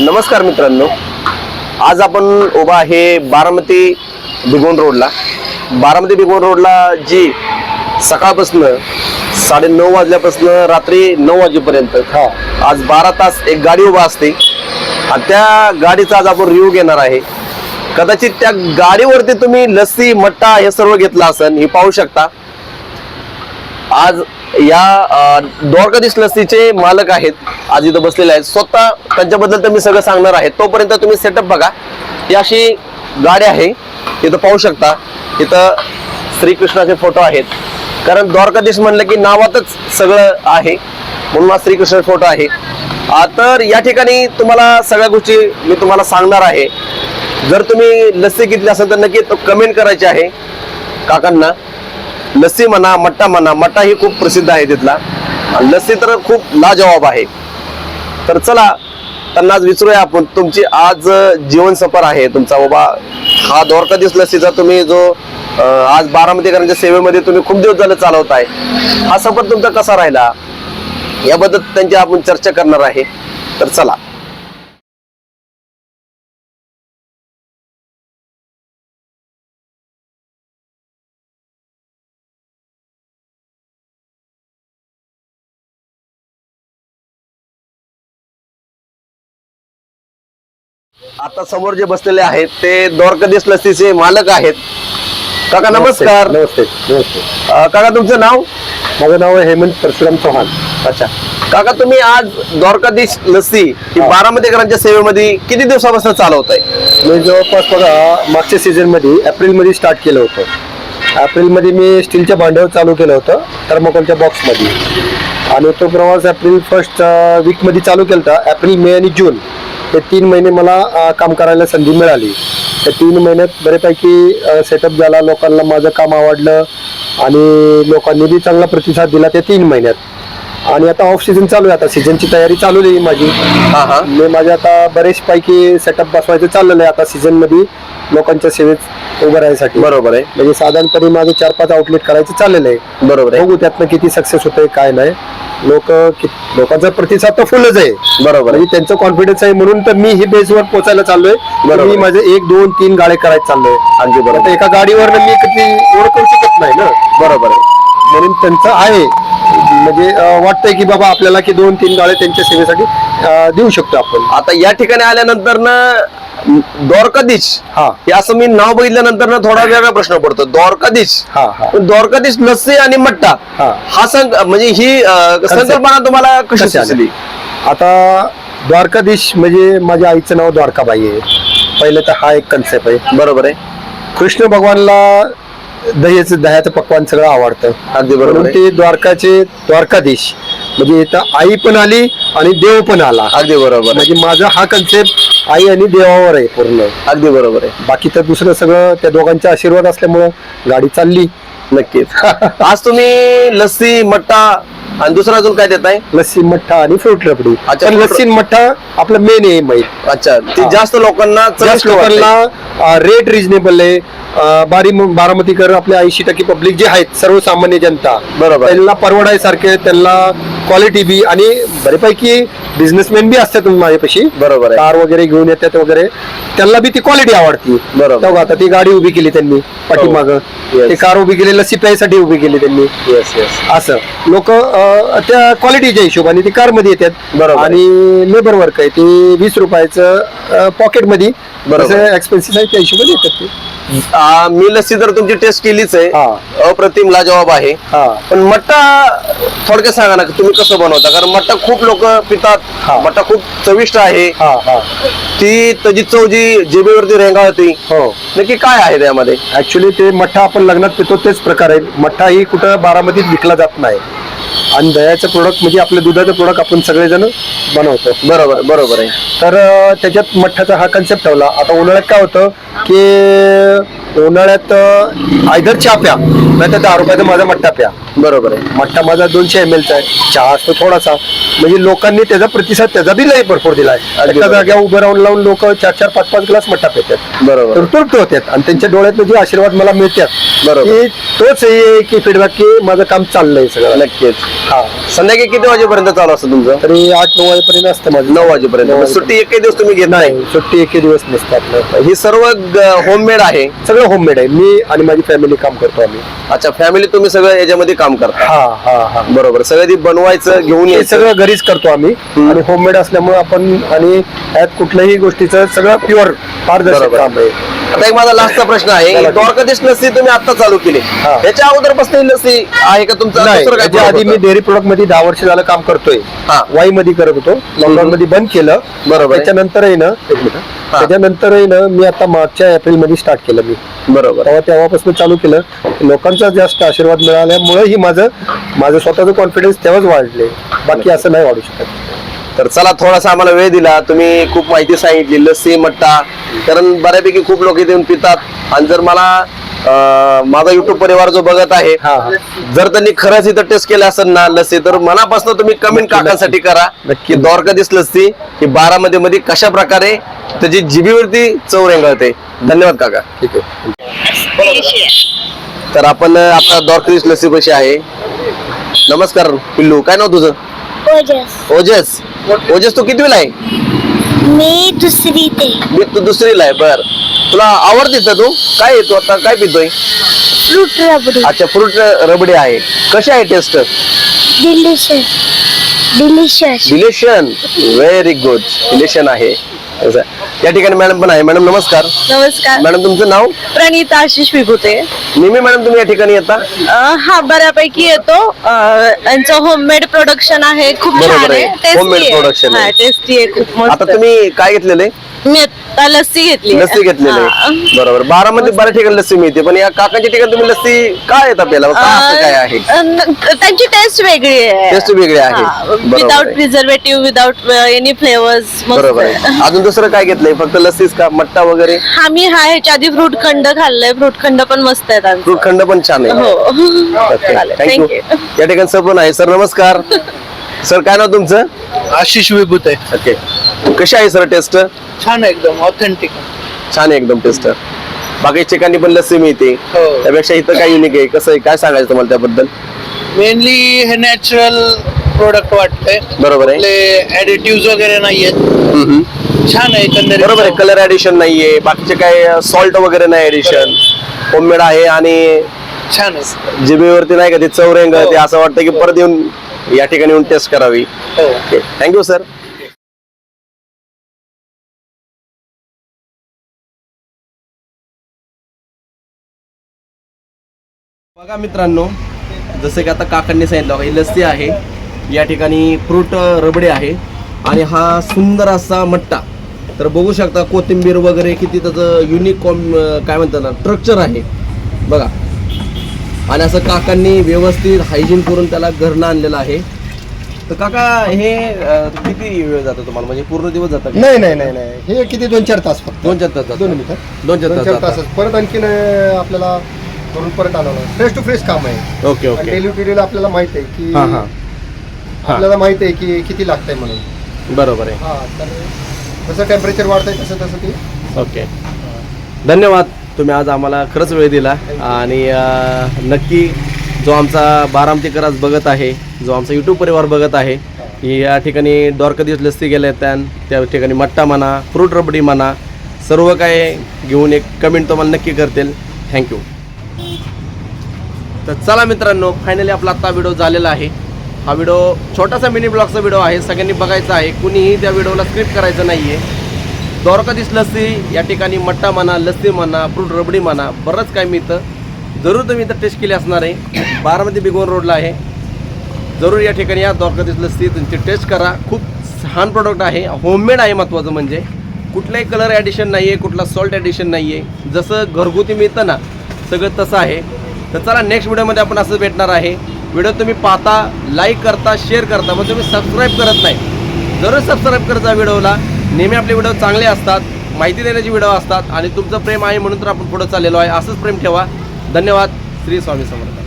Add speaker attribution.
Speaker 1: नमस्कार मित्रांनो. आज आपण उभा आहे बारामती बिगोन रोडला. बारामती बिगोन रोडला जी सकाळपासून साडे नऊ वाजल्यापासून रात्री नऊ वाजेपर्यंत आज बारा तास एक गाडी उभा असते. आणि त्या गाडीचा आज आपण रिव्ह्यू घेणार आहे. कदाचित त्या गाडीवरती तुम्ही लस्सी मट्टा हे सर्व घेतलं असन हे पाहू शकता. आज या द्वारका द्वारकाधीश लस्सीचे मालक आहेत आज इथं बसलेले आहेत. स्वतः त्यांच्याबद्दल तर मी सगळं सांगणार आहे. तोपर्यंत तुम्ही सेटअप बघा. ही अशी गाडी आहे. इथं पाहू शकता. इथं श्रीकृष्णाचे फोटो आहेत. कारण द्वारकाधीश म्हणलं की नावातच सगळं आहे. म्हणून हा श्रीकृष्ण फोटो आहे. तर या ठिकाणी तुम्हाला सगळ्या गोष्टी मी तुम्हाला सांगणार आहे. जर तुम्ही लस्सी घेतली असेल तर नक्की तो कमेंट करायची आहे. काकांना. लस्सी म्हणा मट्टा म्हणा मट्टा ही खूप प्रसिद्ध आहे तिथला. आणि लस्सी तर खूप लाजवाब आहे. तर चला त्यांना आज विचारूया आपण तुमची आज जीवन सफर आहे तुमचा. बाबा हा द्वारकाधीश लस्सीचा तुम्ही जो आज बारामतीकरांच्या सेवेमध्ये तुम्ही खूप दिवस झालं चालवताय हा सफर तुमचा कसा राहिला? याबद्दल त्यांची आपण चर्चा करणार आहे. तर चला. आता समोर जे बसलेले आहेत ते द्वारकाधीश लस्सीचे मालक आहेत. काका नमस्कार.
Speaker 2: नमस्ते. नमस्ते.
Speaker 1: अं, काका तुमचं नाव?
Speaker 2: माझं नाव आहे हेमंत परशुराम चव्हाण
Speaker 1: अच्छा. काका तुम्ही आज द्वारकाधीश लस्सी ही बारामतीकरांच्या सेवेमध्ये किती दिवसापासून चालवत आहे
Speaker 2: मी जवळपास बघा मागच्या सीझनमध्ये एप्रिलमध्ये स्टार्ट केलं होतं. एप्रिलमध्ये मी स्टीलच्या भांड्यावर चालू केलं होतं थर्मोकोलच्या बॉक्समध्ये आणि तो प्रवास एप्रिल फर्स्ट वीकमध्ये चालू केला होता एप्रिल मे आणि जून. हे तीन महिने मला काम करायला संधी मिळाली. त्या तीन महिन्यात बऱ्यापैकी सेटअप झाला लोकांना माझं काम आवडलं आणि लोकांनी बी चांगला प्रतिसाद दिला त्या तीन महिन्यात. आणि आता ऑफ सीझन चालू आहे. आता सीझनची तयारी चालू आहे माझी.
Speaker 1: हा हा.
Speaker 2: मी माझ्या आता बरेच पैकी सेटअप बसवायचं चाललेलं आहे. आता सीझनमध्ये लोकांच्या सेवेत उभं राहण्यासाठी
Speaker 1: बरोबर आहे.
Speaker 2: म्हणजे साधारणपणे माझं चार पाच आउटलेट करायचं चाललेलं आहे.
Speaker 1: बरोबर आहे.
Speaker 2: बघू त्यातनं किती सक्सेस होतंय काय नाही. लोक लोकांचा प्रतिसाद तर फुलच आहे.
Speaker 1: बरोबर आहे.
Speaker 2: म्हणजे त्यांचं कॉन्फिडन्स आहे म्हणून तर मी ही बेसवर पोचायला चाललोय.
Speaker 1: बरोबर.
Speaker 2: मी माझे एक दोन तीन गाड्या करायला चाललोय.
Speaker 1: अगदी बरोबर.
Speaker 2: आता एका गाडीवर मी कधी एवढं करू शकत नाही ना.
Speaker 1: बरोबर आहे.
Speaker 2: म्हणून त्यांचं आहे. म्हणजे अं, वाटतंय की बाबा आपल्याला की दोन तीन गाड्या त्यांच्या सेवेसाठी अं, देऊ शकतो आपण.
Speaker 1: आता या ठिकाणी आल्यानंतर ना द्वारकाधीश
Speaker 2: हा.
Speaker 1: हे असं मी नाव बघितल्यानंतर ना थोडा वेगळा प्रश्न पडतो. द्वारकाधीश
Speaker 2: हा हा.
Speaker 1: पण द्वारकाधीश लस्सी आणि मट्टा.
Speaker 2: हा.
Speaker 1: हा संक म्हणजे ही अं, संकल्पना तुम्हाला कशी
Speaker 2: कशी आली?
Speaker 1: सुचली?
Speaker 2: आता द्वारकाधीश म्हणजे माझ्या आईचं नाव द्वारकाबाई आहे. पहिले तर हा एक कन्सेप्ट आहे.
Speaker 1: बरोबर आहे.
Speaker 2: कृष्ण भगवानला दह्याचं दह्याचं पकवान सगळं आवडतं.
Speaker 1: अगदी बरोबर
Speaker 2: म्हणून
Speaker 1: आहे
Speaker 2: ते द्वारकाचे द्वारकाधीश. म्हणजे इथं आई पण आली आणि देव पण आला.
Speaker 1: अगदी बरोबर आहे.
Speaker 2: म्हणजे माझा हा कन्सेप्ट आई आणि देवावर आहे पूर्ण.
Speaker 1: अगदी बरोबर आहे.
Speaker 2: बाकी तर दुसरं सगळं त्या दोघांचा आशीर्वाद असल्यामुळं गाडी चालली.
Speaker 1: नक्कीच. आज तुम्ही लस्सी मट्टा आणि दुसरं अजून काय देताय
Speaker 2: लस्सी मठ्ठा आणि फ्रूट रबडी
Speaker 1: अच्छा,
Speaker 2: पण लस्सी मठ्ठा आपलं मेन आहे माहीत
Speaker 1: अच्छा ते
Speaker 2: हा.
Speaker 1: जास्त लोकांना
Speaker 2: जास्त
Speaker 1: चविष्ट.
Speaker 2: लोकांना रेट रिजनेबल आहे अं, बारी बारामतीकर आपले ऐंशी टक्के पब्लिक जे आहेत सर्वसामान्य जनता
Speaker 1: बरोबर.
Speaker 2: त्यांना परवडायसारखे त्यांना क्वालिटी बी आणि बऱ्यापैकी बिझनेसमॅन बी असतात माझ्यापाशी.
Speaker 1: बरोबर आहे.
Speaker 2: कार वगैरे घेऊन येतात वगैरे. त्यांना बी ती क्वालिटी आवडती.
Speaker 1: बरोबर.
Speaker 2: तेव्हा आता ती गाडी उभी केली त्यांनी पाठीमाग.
Speaker 1: Yes.
Speaker 2: ते कार उभी केली लस्सी प्यायसाठी उभी केली त्यांनी.
Speaker 1: येस येस
Speaker 2: असं. लोक त्या क्वालिटीच्या हिशोबाने ती कारमध्ये येतात.
Speaker 1: बरोबर.
Speaker 2: आणि लेबर वर्क आहे. ते वीस रुपयाचं पॉकेटमध्ये
Speaker 1: बरोबर.
Speaker 2: एक्सपेन्सिव्ह आहे त्या हिशोबाने येतात ते.
Speaker 1: आ, मी लस्सी तर तुमची टेस्ट केलीच आहे. अप्रतिम लाजवाब आहे. पण मट्टा थोडक्यात सांगा ना तुम्ही कसं बनवता? कारण मट्टा खूप लोक पितात. मट्टा खूप चविष्ट आहे. ती त्याची चव जी जिभेवरती रेंगाळती
Speaker 2: हो.
Speaker 1: नक्की काय आहे त्यामध्ये?
Speaker 2: ऍक्च्युली ते मठ्ठा आपण लग्नात पितो तेच प्रकार आहे. मठ्ठा ही कुठं बारामतीत विकला जात नाही. आणि दह्याचं प्रोडक्ट म्हणजे आपलं दुधाचं प्रोडक्ट आपण सगळेजण बनवतो.
Speaker 1: बरोबर बरोबर आहे.
Speaker 2: तर अं, त्याच्यात मठ्ठाचा हा कन्सेप्ट ठेवला. आता उन्हाळ्यात काय होतं की उन्हाळ्यात आयदर चहा प्या नाही तर दहा रुपयाचा माझा मठ्ठा प्या.
Speaker 1: बरोबर आहे.
Speaker 2: मठ्ठा माझा दोनशे एम एलचा आहे. चहा असतो थोडासा. म्हणजे लोकांनी त्याचा प्रतिसाद त्याचा बी लय भरपूर दिलाय.
Speaker 1: अगदी
Speaker 2: एका
Speaker 1: बरोबर.
Speaker 2: जाग्यावर उभं राहून लावून लोक चार चार पाच पाच ग्लास मठ्ठा पितात.
Speaker 1: बरोबर.
Speaker 2: तर तुरत होत्यात आणि त्यांच्या डोळ्यातनं जे आशीर्वाद मला मिळतात
Speaker 1: बरोबर.
Speaker 2: की तोच आहे की फीडबॅक की माझं काम चाललंय सगळं.
Speaker 1: नक्कीच.
Speaker 2: हा.
Speaker 1: संध्याकाळी किती वाजेपर्यंत चालू असतं तुमचं?
Speaker 2: तरी आठ नऊ वाजेपर्यंत असतं माझं.
Speaker 1: नऊ वाजेपर्यंत. मग सुट्टी एकही दिवस तुम्ही घेत नाही?
Speaker 2: सुट्टी एकही दिवस नसते आपलं.
Speaker 1: ही सर्व होममेड आहे?
Speaker 2: सगळं होममेड आहे. मी आणि माझी फॅमिली काम करतो आम्ही.
Speaker 1: अच्छा फॅमिली तुम्ही सगळं याच्यामध्ये काम करता?
Speaker 2: हा हा हा.
Speaker 1: बरोबर. सगळं ती बनवायचं घेऊन
Speaker 2: हे
Speaker 1: यायचं?
Speaker 2: सगळं घरीच करतो आम्ही. आणि होममेड असल्यामुळे आपण आणि यात कुठल्याही गोष्टीचं सगळं प्युअर पारदर्शक
Speaker 1: बरोबर.
Speaker 2: काम आहे.
Speaker 1: आता एक माझा लास्टचा प्रश्न आहे. द्वारकाधीश लस्सी तुम्ही आता चालू केली. त्याच्या अगोदरपासून ही लस्सी आहे का तुमचं? दुसरं काय
Speaker 2: आधी मी? डेअरी प्रोडक्टमध्ये दहा वर्ष झालं काम करतोय.
Speaker 1: हा.
Speaker 2: वाई मध्ये करत होतो. लॉकडाऊन मध्ये बंद केलं.
Speaker 1: बरोबर आहे.
Speaker 2: त्याच्यानंतर आहे ना एक मिनिट
Speaker 1: हा.
Speaker 2: त्याच्यानंतर आहे ना मी आता मागच्या एप्रिलमध्ये स्टार्ट केलं मी.
Speaker 1: बरोबर.
Speaker 2: तेव्हा तेव्हापासून चालू केलं. लोकांचा जास्त आशीर्वाद मिळाल्यामुळे ही माझं माझं स्वतःचं कॉन्फिडन्स तेव्हाच वाढले. बाकी असं नाही वाढू शकत.
Speaker 1: तर चला थोडासा आम्हाला वेळ दिला. तुम्ही खूप माहिती सांगितली लस्सी मट्टा. कारण बऱ्यापैकी खूप लोक इथे येऊन पितात. आणि जर मला अं, माझा युट्यूब परिवार जो बघत आहे जर त्यांनी खरंच इथं टेस्ट केलं असेल ना लस्सी तर मनापासून तुम्ही कमेंट काकांसाठी करा
Speaker 2: नक्की.
Speaker 1: की द्वारकाधीश लस्सी ही बारामध्ये मध्ये कशा प्रकारे त्याची जिभेवरती चव रेंगाळते. धन्यवाद काका.
Speaker 2: ठीक आहे.
Speaker 1: तर आपण अं, आता द्वारकाधीश लस्सी कशी आहे. नमस्कार पिल्लू. काय नाव तुझं?
Speaker 3: ओजस.
Speaker 1: ओजस? ओजस. तू कितवीला आहे?
Speaker 3: मी दुसरी ते
Speaker 1: मी तू दुसरीला आहे बर. तुला आवडते का तू? काय आहे तू आता? काय पितोय?
Speaker 3: फ्रूट रबडी.
Speaker 1: अच्छा फ्रूट रबडी आहे. कशी आहे taste
Speaker 3: delicious delicious
Speaker 1: delicious very good delicious आहे. असं. या ठिकाणी मॅडम पण आहे. मॅडम नमस्कार.
Speaker 4: नमस्कार.
Speaker 1: मॅडम तुमचं नाव?
Speaker 4: प्रणिता आशिष विभूते.
Speaker 1: नेहमी मॅडम तुम्ही या ठिकाणी येता?
Speaker 4: अं, हा बऱ्यापैकी येतो. अं, यांचं होममेड प्रोडक्शन आहे. खूप
Speaker 1: बरोबर
Speaker 4: छान
Speaker 1: आहे.
Speaker 4: आहे.
Speaker 1: Homemade production आहे.
Speaker 4: टेस्टी आहे. खूप
Speaker 1: आता
Speaker 4: मस्त.
Speaker 1: तुम्ही काय घेतलेले
Speaker 4: मी आता लस्सी घेतली
Speaker 1: लस्सी घेतलेले बरोबर. बारामध्ये बऱ्याच ठिकाणी लस्सी मिळते पण या काकांच्या ठिकाणी तुम्ही लस्सी काय का असं काय आहे?
Speaker 4: त्यांची टेस्ट वेगळी आहे.
Speaker 1: टेस्ट वेगळी आहे. बरोबर
Speaker 4: विदाउट
Speaker 1: आहे.
Speaker 4: प्रिझर्वेटिव्ह विदाउट एनी फ्लेवर्स
Speaker 1: बरोबर आहे. अजून दुसरं काय घेतलंय? फक्त लस्सीच का? मट्टा वगैरे?
Speaker 4: आम्ही हा ह्याच्या आधी फ्रूट खंड खाल्लंय. फ्रूट खंड पण मस्त आहे त्यांचं
Speaker 1: फ्रूट खंड पण छान आहे.
Speaker 4: हो. चालेल.
Speaker 1: थँक्यू
Speaker 4: थँक्यू
Speaker 1: या ठिकाणी सर पण आहे सर नमस्कार. सर काय नाव तुमचं?
Speaker 5: आशिष विभूत. आहे
Speaker 1: ओके कशी आहे सर टेस्ट
Speaker 5: छान आहे एकदम ऑथेंटिक
Speaker 1: छान आहे एकदम टेस्ट बाकी ठिकाणी पण लस्सी मिळते.
Speaker 5: हो.
Speaker 1: त्यापेक्षा इथं काय युनिक आहे. कसं आहे काय सांगायचं तुम्हाला त्याबद्दल?
Speaker 5: मेनली हे नॅचरल प्रोडक्ट वाटतंय.
Speaker 1: बरोबर आहे.
Speaker 5: ऍडिटिव्ह वगैरे नाहीयेत.
Speaker 1: हम्म.
Speaker 5: छान आहे एकंदरीत.
Speaker 1: बरोबर आहे कलर ऍडिशन नाहीये. बाकीचे काय सॉल्ट वगैरे नाही ऍडिशन होममेड आहे आणि
Speaker 5: छान आहे.
Speaker 1: जिभेवरती नाही का ते चव रेंगळते
Speaker 5: हो.
Speaker 1: असं वाटतं की परत येऊन या ठिकाणी येऊन टेस्ट करावी.
Speaker 5: हो.
Speaker 1: थँक्यू सर बघा मित्रांनो जसं की आता काकांनी सांगितलं बघा, ही लस्सी आहे. या ठिकाणी फ्रूट रबडी आहे. आणि हा सुंदर असा मट्टा. तर बघू शकता कोथिंबीर वगैरे किती त्याचं युनिक कॉम काय म्हणतात ना स्ट्रक्चर आहे. बघा. आणि असं काकांनी व्यवस्थित हायजीन करून त्याला घरनं आणलेलं आहे. तर काका हे अं, किती वेळ जातो तुम्हाला? म्हणजे पूर्ण दिवस जातात?
Speaker 2: नाही नाही नाही नाही. हे किती? दोन चार तास फक्त.
Speaker 1: दोन चार तास जातात.
Speaker 2: दोन मिनिटं.
Speaker 1: दोन चार
Speaker 2: दोन
Speaker 1: तास
Speaker 2: चार
Speaker 1: जातात.
Speaker 2: तासच. परत आणखीन अं, आपल्याला करून परत आणावं फ्रेश टू फ्रेश काम आहे.
Speaker 1: Okay okay.
Speaker 2: डेली टू आपल्याला माहीत आहे की
Speaker 1: हा हा.
Speaker 2: आपल्याला माहीत आहे की किती लागतंय म्हणून.
Speaker 1: बरोबर आहे.
Speaker 2: हा तर जसं टेम्परेचर वाढतंय तसं तसं ते.
Speaker 1: ओके. धन्यवाद. तुम्ही आज आम्हाला खरंच वेळ दिला. आणि नक्की जो आमचा बारामतीकर आज बघत आहे जो आमचा यूट्यूब परिवार बघत आहे की या ठिकाणी द्वारकाधीश लस्सी गेल्या त्या त्या ठिकाणी मट्टा म्हणा फ्रूट रबडी म्हणा सर्व काय घेऊन एक कमेंट तुम्हाला नक्की करतील. थँक्यू तर चला मित्रांनो फायनली आपला आत्ता व्हिडिओ झालेला आहे. हा व्हिडिओ छोटासा मिनी ब्लॉगचा व्हिडिओ आहे. सगळ्यांनी बघायचा आहे. कुणीही त्या व्हिडिओला स्क्रिप्ट करायचं नाही आहे द्वारकाधीश लस्सी या ठिकाणी मट्टा म्हणा लस्सी म्हणा फ्रूट रबडी म्हणा बरंच काय मिळतं. जरूर तुम्ही इथं टेस्ट केली असणार आहे. बारामती बिगोन रोडला आहे. जरूर या ठिकाणी या द्वारकाधीश लस्सी तुमची टेस्ट करा. खूप छान प्रोडक्ट आहे. होममेड आहे महत्त्वाचं म्हणजे. कुठलाही कलर ॲडिशन नाही आहे कुठला सॉल्ट ॲडिशन नाही आहे जसं घरगुती मिळतं ना सगळं तसं आहे. तर चला नेक्स्ट व्हिडिओमध्ये आपण असं भेटणार आहे. व्हिडिओ तुम्ही पाहता लाईक करता शेअर करता मग तुम्ही सबस्क्राईब करत नाही. जरूर सबस्क्राईब करता व्हिडिओला नेहमी आपले व्हिडिओ चांगले असतात माहिती देण्याचे व्हिडिओ असतात आणि तुमचं प्रेम आहे म्हणून तर आपण पुढं चाललेलो आहे. असंच प्रेम ठेवा. धन्यवाद. श्री स्वामी समर्थ.